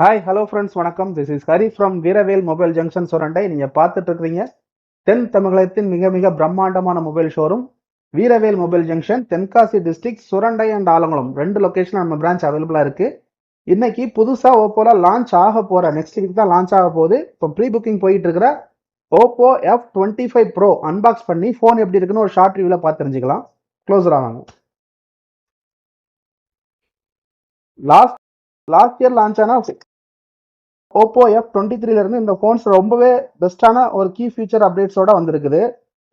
Hi hello friends வணக்கம். This is Hari from Veeravel mobile junction Surandai நீங்கள் பார்த்துட்டு இருக்கிறீங்க தென் தமிழகத்தின் மிக மிக பிரம்மாண்டமான mobile showroom Veeravel mobile junction Tenkasi district Surandai and Alangulam. ரெண்டு லொக்கேஷன் நம்ம பிரான்ச் அவைலபிளாக இருக்குது இன்னைக்கு புதுசாக ஓப்போல லான்ச் ஆக போகிற நெக்ஸ்ட் வீக் தான் லான்ச் ஆக போகுது. இப்போ ப்ரீ புக்கிங் போயிட்டு இருக்கிற Oppo F twenty five pro unbox பண்ணி ஃபோன் எப்படி இருக்குன்னு ஒரு ஷார்ட் ரிவியூவில் பார்த்து தெரிஞ்சுக்கலாம். க்ளோஸர் ஆவாங்க லாஸ்ட் லாஸ்ட் இயர் லான்ச் ஆனால் ஓப்போ எஃப் டுவெண்ட்டி த்ரீலேருந்து இந்த ஃபோன்ஸ் ரொம்பவே பெஸ்ட்டான ஒரு கீ ஃபீச்சர் அப்டேட்ஸோட வந்திருக்குது.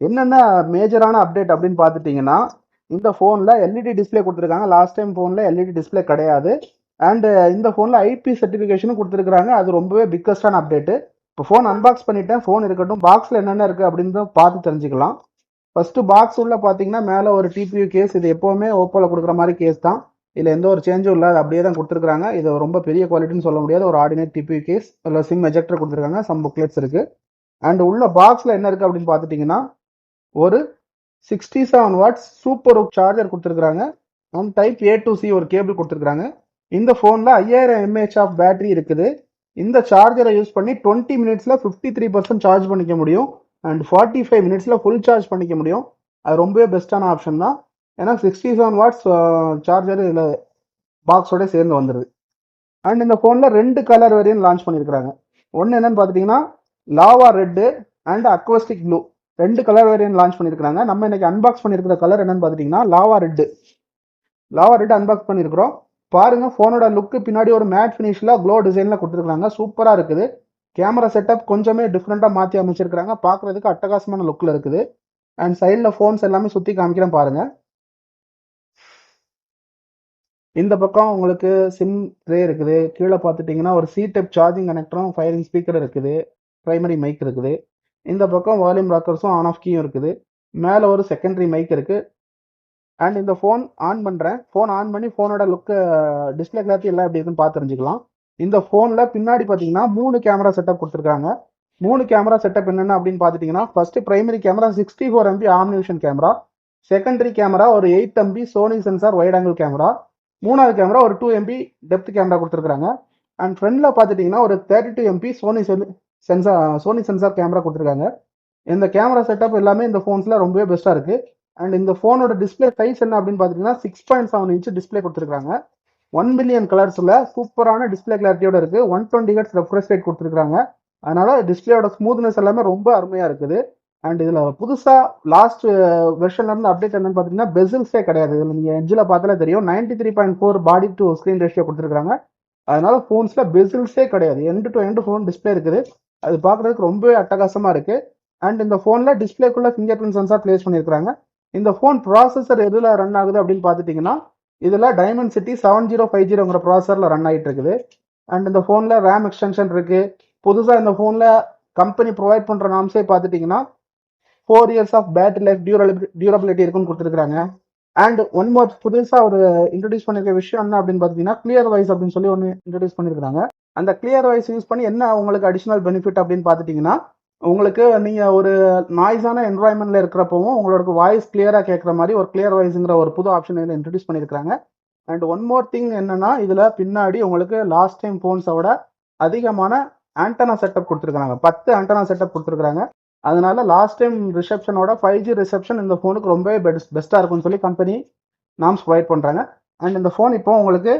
என்னென்ன மேஜரான அப்டேட் அப்படின்னு பார்த்துட்டிங்கன்னா இந்த ஃபோனில் எல்இடி டிஸ்பிளே கொடுத்துருக்காங்க. லாஸ்ட் டைம் ஃபோனில் எல்இடி டிஸ்பிளே கிடையாது. அண்டு இந்த ஃபோனில் ஐபி சர்டிஃபிகேஷனும் கொடுத்துருக்காங்க அது ரொம்பவே பிக்கஸ்டான அப்டேட்டு இப்போ ஃபோன் அன்பாக்ஸ் பண்ணிட்டேன். ஃபோன் இருக்கட்டும். பாக்ஸில் என்னென்ன இருக்குது அப்படின்னு பார்த்து தெரிஞ்சுக்கலாம். ஃபஸ்ட்டு பாக்ஸ் உள்ள பார்த்தீங்கன்னா மேலே ஒரு டிபியூ கேஸ் இது எப்போவுமே ஓப்போவில் கொடுக்குற மாதிரி கேஸ் தான். இதில் எந்த ஒரு சேஞ்சும் இல்லை. அது அப்படியே தான் கொடுத்துருக்காங்க இது ரொம்ப பெரிய குவாலிட்டின்னு சொல்ல முடியாது. ஒரு ஆர்டினேட் டிபி கேஸ் இல்லை சிம் எஜெக்டர் கொடுத்துருக்காங்க. சம் புக்லெட்ஸ் இருக்குது அண்ட் உள்ள பாக்ஸில் என்ன இருக்குது அப்படின்னு பார்த்துட்டிங்கன்னா ஒரு sixty seven watts super charger கொடுத்துருக்குறாங்க. And type A to C ஒரு கேபிள் கொடுத்துருக்காங்க இந்த ஃபோனில் ஐயாயிரம் எம்ஏஹெச் ஆஃப் பேட்டரி இருக்குது. இந்த சார்ஜரை யூஸ் பண்ணி டுவெண்ட்டி மினிட்ஸில் ஃபிஃப்டி த்ரீ பர்சன்ட் சார்ஜ் பண்ணிக்க முடியும். அண்ட் ஃபார்ட்டி ஃபைவ் மினிட்ஸில் ஃபுல் சார்ஜ் பண்ணிக்க முடியும். அது ரொம்பவே பெஸ்ட்டான ஆப்ஷன் தான். ஏன்னா சிக்ஸ்டி செவன் வாட்ஸ் சார்ஜர் இதில் பாக்ஸோட சேர்ந்து வந்துடுது அண்ட் இந்த ஃபோனில் ரெண்டு கலர் வரையும் லான்ச் பண்ணியிருக்கிறாங்க ஒன்று என்னன்னு பார்த்துட்டிங்கன்னா lava red and acoustic blue ரெண்டு கலர் வேரியன்ட் லான்ச் பண்ணியிருக்கிறாங்க நம்ம இன்னைக்கு அன்பாக்ஸ் பண்ணியிருக்கிற கலர் என்னன்னு பார்த்துட்டிங்கன்னா lava red lava red unbox பண்ணியிருக்கிறோம் பாருங்கள் ஃபோனோட லுக்கு பின்னாடி ஒரு மேட் ஃபினிஷில் க்ளோ டிசைனில் கொடுத்துருக்காங்க சூப்பராக இருக்குது. கேமரா செட்டப் கொஞ்சமே டிஃப்ரெண்ட்டாக மாற்றி அமைச்சிருக்கிறாங்க. பார்க்குறதுக்கு அட்டகாசமான லுக்கில் இருக்குது. அண்ட் சைடில் ஃபோன்ஸ் எல்லாமே சுற்றி காமிக்கிறேன் பாருங்கள் இந்த பக்கம் உங்களுக்கு சிம் ட்ரே இருக்குது. கீழே பார்த்துட்டிங்கன்னா ஒரு சி டைப் சார்ஜிங் கனெக்டரும் ஃபயரிங் ஸ்பீக்கர் இருக்குது. ப்ரைமரி மைக் இருக்குது. இந்த பக்கம் வால்யூம் ராக்கர்ஸும் ஆன் ஆஃப் கீயும் இருக்குது. மேலே ஒரு செகண்டரி மைக் இருக்குது அண்ட் இந்த ஃபோன் ஆன் பண்ணுறேன் ஃபோன் ஆன் பண்ணி ஃபோனோட லுக்கு டிஸ்பிளே கிளாத்தி எல்லாம் எப்படி இருக்குன்னு பார்த்து தெரிஞ்சுக்கலாம். இந்த ஃபோனில் பின்னாடி பார்த்தீங்கன்னா மூணு கேமரா செட்டப் கொடுத்துருக்காங்க. மூணு கேமரா செட்டப் என்னென்ன அப்படின்னு பார்த்துட்டிங்கன்னா first primary camera sixty four MP OmniVision camera secondary camera ஒரு eight MP Sony sensor wide angle camera மூணாவது கேமரா ஒரு டூ எம்பி டெப்த் கேமரா கொடுத்துருக்காங்க அண்ட் ஃப்ரண்ட்ல பார்த்துட்டிங்கன்னா ஒரு thirty two MP Sony sensor Sony sensor camera கொடுத்துருக்காங்க. இந்த camera setup எல்லாமே இந்த ஃபோன்ஸில் ரொம்பவே பெஸ்ட்டாக இருக்குது அண்ட் இந்த ஃபோனோட டிஸ்பிளே சைஸ் என்ன அப்படின்னு பார்த்தீங்கன்னா six point seven inch display கொடுத்துருக்காங்க ஒன் பில்லியன் கலர்ஸில் சூப்பரான டிஸ்பிளே கிளாரிட்டியோட இருக்குது one twenty hertz refresh rate கொடுத்துருக்காங்க அதனால டிஸ்பிளேயோட ஸ்மூத்னஸ் எல்லாமே ரொம்ப அருமையாக இருக்குது. அண்ட் இதில் புதுசாக லாஸ்ட் வெர்ஷன்ல இருந்து அப்டேட் என்னன்னு பார்த்தீங்கன்னா பெசில்ஸே கிடையாது. இதுல நீங்கள் எட்ஜில் பார்த்தாலே தெரியும். Ninety three point four body to screen ratio கொடுத்துருக்காங்க அதனால ஃபோன்ஸில் பெசில்ஸே கிடையாது. End to end phone display இருக்குது. அது பார்க்குறதுக்கு ரொம்பவே அட்டகாசமாக இருக்குது அண்ட் இந்த ஃபோனில் டிஸ்பிளேக்குள்ள ஃபிங்கர் பிரிண்ட் சென்சார் பிளேஸ் பண்ணியிருக்காங்க இந்த ஃபோன் ப்ராசஸர் எதில் ரன் ஆகுது அப்படின்னு பார்த்துட்டிங்கன்னா இதில் diamond city seven zero five ஜீரோங்கிற ப்ராசரில் ரன் ஆகிட்டு இருக்குது அண்ட் இந்த ஃபோனில் ரேம் எக்ஸ்டென்ஷன் இருக்குது புதுசாக இந்த ஃபோனில் கம்பெனி ப்ரொவைட் பண்ணுற நாம்ஸே பார்த்துட்டிங்கன்னா four years of battery life durability durability இருக்குன்னு கொடுத்துருக்காங்க அண்ட் ஒன் மோர் புதுசாக ஒரு இன்ட்ரடியூஸ் பண்ணிருக்க விஷயம் என்ன அப்படின்னு பார்த்தீங்கன்னா கிளியர் வாய்ஸ் அப்படின்னு சொல்லி ஒன்று இன்ட்ரடியூஸ் பண்ணியிருக்காங்க அந்த கிளியர் வாய்ஸ் யூஸ் பண்ணி என்ன உங்களுக்கு அடிஷனல் பெனிஃபிட் அப்படின்னு பார்த்துட்டிங்கன்னா உங்களுக்கு நீங்கள் ஒரு நாய்ஸான என்வாயன்மெண்ட்ல இருக்கிறப்பவும் உங்களுக்கு வாய்ஸ் கிளியராக கேட்குற மாதிரி ஒரு கிளியர் வாய்ஸுங்கிற ஒரு புது ஆப்ஷன் இதில் இன்ட்ரடியூஸ் பண்ணியிருக்காங்க அண்ட் ஒன் மோர் திங் என்னன்னா இதில் பின்னாடி உங்களுக்கு லாஸ்ட் டைம் ஃபோன்ஸோட அதிகமான ஆண்டனா செட்டப் கொடுத்துருக்காங்க பத்து ஆண்டனா செட்டப் கொடுத்துருக்காங்க அதனால லாஸ்ட் டைம் ரிசப்ஷனோட ஃபைவ் ஜி ரிசப்ஷன் இந்த ஃபோனுக்கு ரொம்பவே பெஸ்ட் பெஸ்ட்டாக இருக்கும்னு சொல்லி கம்பெனி நாம்ஸ் ப்ரொவைட் பண்ணுறாங்க அண்ட் இந்த ஃபோன் இப்போ உங்களுக்கு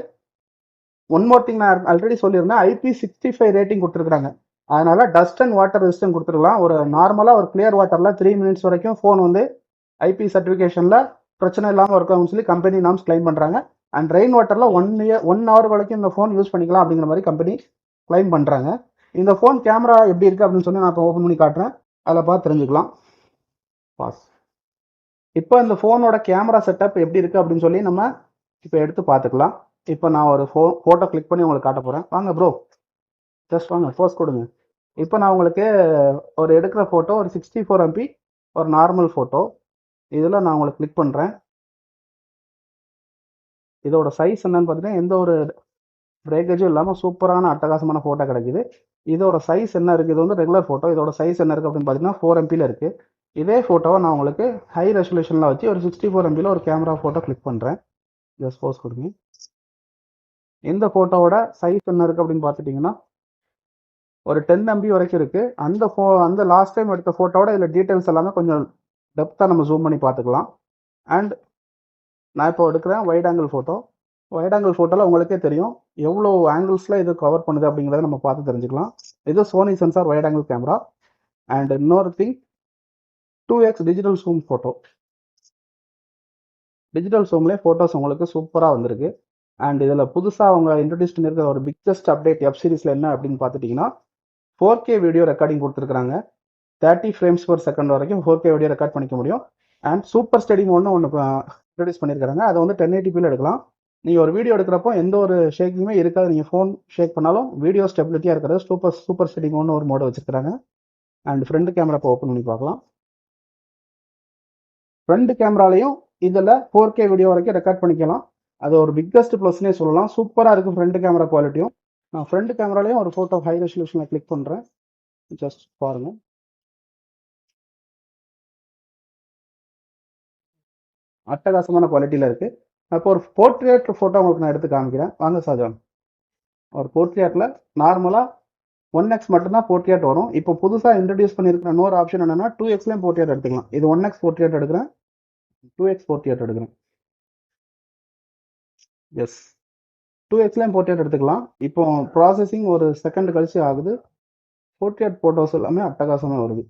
ஒன் மோர் திங் நான் ஆல்ரெடி சொல்லியிருந்தேன் I P sixty five rating கொடுத்துருக்காங்க அதனால டஸ்ட் அண்ட் வாட்டர் ரெசிஸ்டன் கொடுத்துருக்கலாம். ஒரு நார்மலாக ஒரு கிளியர் வாட்டரில் த்ரீ மினிட்ஸ் வரைக்கும் ஃபோன் வந்து ஐபி சர்டிஃபிகேஷனில் பிரச்சனை இல்லாமல் இருக்கும்னு சொல்லி கம்பெனி நாம்ஸ் கிளைம் பண்ணுறாங்க அண்ட் ரெயின் வாட்டரில் ஒன் இயர் ஒன் ஹவர் வரைக்கும் இந்த ஃபோன் யூஸ் பண்ணிக்கலாம் அப்படிங்கிற மாதிரி கம்பெனி கிளைம் பண்ணுறாங்க இந்த ஃபோன் கேமரா எப்படி இருக்குது அப்படின்னு சொல்லி நான் இப்போ ஓப்பன் பண்ணி காட்டுறேன். அதில் பார்த்து தெரிஞ்சுக்கலாம். பாஸ் இப்போ இந்த ஃபோனோட கேமரா செட்டப் எப்படி இருக்குது அப்படின்னு சொல்லி நம்ம இப்போ எடுத்து பார்த்துக்கலாம். இப்போ நான் ஒரு ஃபோ ஃபோட்டோ கிளிக் பண்ணி உங்களுக்கு காட்ட போகிறேன் வாங்க ப்ரோ ஜஸ்ட் வாங்க ஃபோர்ஸ் கொடுங்க. இப்போ நான் உங்களுக்கு ஒரு எடுக்கிற ஃபோட்டோ ஒரு சிக்ஸ்டி ஃபோர் எம்பி ஒரு நார்மல் ஃபோட்டோ இதில் நான் உங்களுக்கு கிளிக் பண்ணுறேன் இதோட சைஸ் என்னன்னு பார்த்தீங்கன்னா எந்த ஒரு பிரேக்கேஜும் இல்லாமல் சூப்பரான அட்டகாசமான ஃபோட்டோ கிடைக்குது. இதோட சைஸ் என்ன இருக்குது இது வந்து ரெகுலர் ஃபோட்டோ இதோட சைஸ் என்ன இருக்குது அப்படின்னு பார்த்தீங்கன்னா ஃபோர் எம்பியில் இருக்குது இதே ஃபோட்டோவை நான் உங்களுக்கு ஹை ரெசல்யூஷனில் வச்சு ஒரு சிக்ஸ்டி ஃபோர் எம்பியில் ஒரு கேமரா ஃபோட்டோ கிளிக் பண்ணுறேன் ஜஸ்ட் போஸ் கொடுங்க. இந்த ஃபோட்டோவோட சைஸ் என்ன இருக்குது அப்படின்னு பார்த்துட்டிங்கன்னா ஒரு டென் எம்பி வரைக்கும் இருக்குது அந்த ஃபோ அந்த லாஸ்ட் டைம் எடுத்த ஃபோட்டோவோட இதில் டீட்டெயில்ஸ் எல்லாமே கொஞ்சம் டெப்த்தாக நம்ம ஜூம் பண்ணி பார்த்துக்கலாம் அண்ட் நான் இப்போ எடுக்கிறேன் wide angle photo wide angle ஃபோட்டோவில் உங்களுக்கே தெரியும். எவ்வளோ ஆங்கிள்ஸில் இது கவர் பண்ணுது அப்படிங்கிறத நம்ம பார்த்து தெரிஞ்சுக்கலாம். இது Sony sensor wide angle camera and இன்னொரு thing two X digital zoom photo digital சூம்லேயே photos உங்களுக்கு சூப்பராக வந்திருக்கு. அண்ட் இதில் புதுசாக அவங்க இன்ட்ரடியூஸ் பண்ணியிருக்கிற ஒரு பிக்கஸ்ட் அப்டேட் வெப் சீரிஸில் என்ன அப்படின்னு பார்த்துட்டிங்கன்னா ஃபோர் கே வீடியோ ரெக்கார்டிங் கொடுத்துருக்காங்க தேர்ட்டி ஃப்ரேம்ஸ் பர் செகண்ட் வரைக்கும் ஃபோர் கே வீடியோ ரெக்கார்ட் பண்ணிக்க முடியும். அண்ட் சூப்பர் ஸ்டடி ஒன்று ஒன்று இன்ட்ரடியூஸ் பண்ணியிருக்காங்க அதை வந்து டென் எயிட்டிபியில் எடுக்கலாம். நீங்கள் ஒரு வீடியோ எடுக்கிறப்போ எந்த ஒரு ஷேக்கிங்குமே இருக்காது. நீங்கள் ஃபோன் ஷேக் பண்ணாலும் வீடியோ ஸ்டெபிலிட்டியாக இருக்கிறது. சூப்பர் சூப்பர் செட்டிங் ஒன்று ஒரு மோடு வச்சுருக்காங்க அண்ட் ஃப்ரண்ட் கேமரா இப்போ ஓப்பன் பண்ணி பார்க்கலாம். ஃப்ரண்ட் கேமராலையும் இதில் ஃபோர் கே வீடியோ வரைக்கும் ரெக்கார்ட் பண்ணிக்கலாம். அது ஒரு பிக்கஸ்ட் ப்ளஸ்னே சொல்லலாம். சூப்பராக இருக்கும் ஃப்ரண்ட் கேமரா குவாலிட்டியும் நான் ஃப்ரண்ட் கேமராலையும் ஒரு ஃபோட்டோ ஹை ரெசல்யூஷனில் கிளிக் பண்ணுறேன் ஜஸ்ட் பாருங்கள் அட்டகாசமான குவாலிட்டியில் இருக்குது அப்போ ஒரு போர்ட்ரேட் ஃபோட்டோ உங்களுக்கு நான் எடுத்து காமிக்கிறேன். வாங்க சாஜான் ஒரு போர்ட்ரேட்டில் நார்மலாக ஒன் எக்ஸ் மட்டும்தான் போர்ட்ரேட் வரும். இப்போ புதுசாக இன்ட்ரடியூஸ் பண்ணியிருக்கிற இன்னொரு ஆப்ஷன் என்னென்னா டூ எக்ஸ்லேயும் போர்ட்ரேட் எடுத்துக்கலாம். இது ஒன் எக்ஸ் போர்ட்ரேட் எடுக்கிறேன். டூ எக்ஸ் போர்ட்ரேட் எடுக்கிறேன். எஸ் டூ எக்ஸ்லேயும் போர்ட்ரேட் எடுத்துக்கலாம். இப்போ ப்ராசஸிங் ஒரு செகண்ட் கழிச்சு ஆகுது. போர்ட்ரேட் ஃபோட்டோஸ் எல்லாமே அட்டகாசமாக வருது.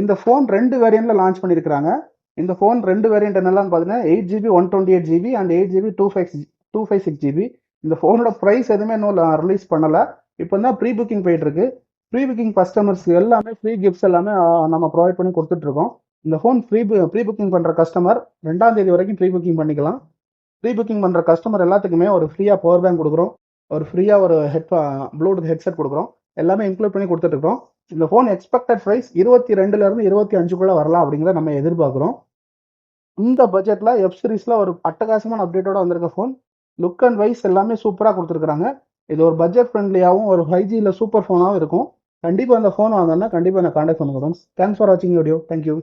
இந்த ஃபோன் ரெண்டு வேரியண்ட்டில் லான்ச் பண்ணியிருக்கிறாங்க. இந்த ஃபோன் ரெண்டு வேரியன்ட் என்னெல்லாம் பார்த்தீங்கன்னா eight GB one twenty eight GB and eight GB two five two five six GB இந்த ஃபோனோட ப்ரைஸ் எதுவுமே இன்னும் ரிலீஸ் பண்ணலை. இப்போ தான் ப்ரீ புக்கிங் போயிட்டுருக்கு. ப்ரீ புக்கிங் கஸ்டமர்ஸ் எல்லாமே ஃப்ரீ கிஃப்ட்ஸ் எல்லாமே நம்ம ப்ரொவைட் பண்ணி கொடுத்துட்ருக்கோம் இந்த ஃபோன் ப்ரீ ப்ரீ புக்கிங் பண்ணுற கஸ்டமர் ரெண்டாம் தேதி வரைக்கும் ப்ரீ புக்கிங் பண்ணிக்கலாம். ப்ரீ புக்கிங் பண்ணுற கஸ்டமர் எல்லாத்துக்குமே ஒரு ஃப்ரீயாக பவர் பேங்க் கொடுக்குறோம். ஒரு ஃப்ரீயாக ஒரு ஹெட் ப்ளூடூத் ஹெட்செட் கொடுக்குறோம். எல்லாமே இன்க்ளூட் பண்ணி கொடுத்துட்ருக்கோம் இந்த ஃபோன் எக்ஸ்பெக்டட் ப்ரைஸ் இருபத்தி ரெண்டுலேருந்து இருபத்தி அஞ்சுக்குள்ளே வரலாம் அப்படிங்கிறத நம்ம எதிர்பார்க்குறோம். இந்த பட்ஜெட்டில் எஃப் சீரிஸில் ஒரு அட்டகாசமான அப்டேட்டோட வந்திருக்க ஃபோன் லுக் அண்ட் வைஸ் எல்லாமே சூப்பராக கொடுத்துருக்குறாங்க. இது ஒரு பட்ஜெட் ஃப்ரெண்ட்லியாகவும் ஒரு ஃபைவ் ஜியில் சூப்பர் ஃபோனாகவும் இருக்கும். கண்டிப்பாக அந்த ஃபோன் வாங்கினா கண்டிப்பாக நான் காண்டாக்ட் பண்ணுங்க தேங்க்ஸ் ஃபார் வாட்சிங் வீடியோ தேங்க்யூ